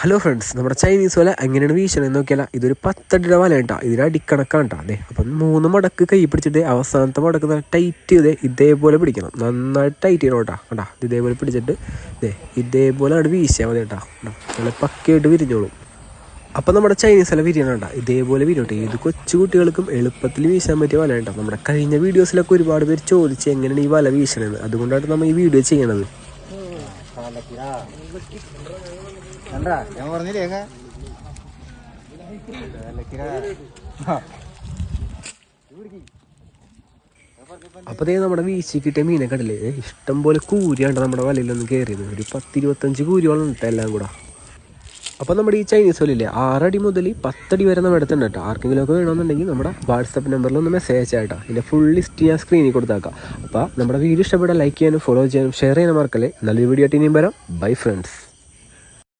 Hello friends നമ്മുടെ Chinese വല എങ്ങനെയാണ് വീശണമെന്ന് നോക്കിയാൽ ഇതൊരു പത്തടിയുടെ വല കേട്ടോ ഇതിൽ അടിക്കണക്കാണ് കേട്ടോ അതെ അപ്പം മൂന്ന് മടക്ക് കൈ പിടിച്ചിട്ട് അവസാനത്തെ മടക്ക് നല്ല ടൈറ്റ് ചെയ്ത് ഇതേപോലെ പിടിക്കണം. നന്നായിട്ട് ടൈറ്റ് ചെയ്യണം കേട്ടോ കേട്ടോ ഇതേപോലെ പിടിച്ചിട്ട് ഇതേ ഇതേപോലെ അവിടെ വീശിയാൽ മതി കേട്ടോ നല്ല പക്കയായിട്ട് വിരിഞ്ഞോളും. അപ്പം നമ്മുടെ ചൈനീസ് വല വിരിയണം കേട്ടോ ഇതേപോലെ വിരിയട്ടെ ഏത് കൊച്ചു കുട്ടികൾക്കും എളുപ്പത്തിൽ വീശാൻ പറ്റിയ വല കേട്ടോ നമ്മുടെ കഴിഞ്ഞ വീഡിയോസിലൊക്കെ ഒരുപാട് പേര് ചോദിച്ച് എങ്ങനെയാണ് ഈ വല വീശണത് അതുകൊണ്ടാണ് നമ്മൾ ഈ വീഡിയോ ചെയ്യണത്. കണ്ടാ? അപ്പോൾ ദേ നമ്മുടെ വീശി കിട്ടിയ മീനെ കണ്ടില്ലേ? ഇഷ്ടംപോലെ ഇഷ്ടം പോലെ കൂരിയാണ് നമ്മുടെ വലയിലൊന്നും കയറിയത് ഒരു പത്തിരുപത്തഞ്ച് കൂരിയോളം ഉണ്ട് എല്ലാം കൂടെ. അപ്പോൾ നമ്മുടെ ഈ ചൈനീസ് വലയില്ലേ ആറടി മുതൽ പത്തടി വരെ നമ്മൾ എടുത്തുണ്ട് കേട്ടോ. ആർക്കെങ്കിലും ഒക്കെ വേണമെന്നുണ്ടെങ്കിൽ നമ്മുടെ വാട്സപ്പ് നമ്പറിൽ ഒന്ന് മെസ്സേജ് അയച്ചാൽ കേട്ടോ. ഇതിന്റെ ഫുൾ ലിസ്റ്റ് ഞാൻ സ്ക്രീനിൽ കൊടുത്താക്കാം. അപ്പോൾ നമ്മുടെ വീഡിയോ ഇഷ്ടപ്പെട്ടാൽ ലൈക്ക് ചെയ്യാനും ഫോളോ ചെയ്യാനും ഷെയർ ചെയ്യാനും മറക്കല്ലേ. നല്ലൊരു വീഡിയോ ആയിട്ട് ഇനിയും വരാം. Bye friends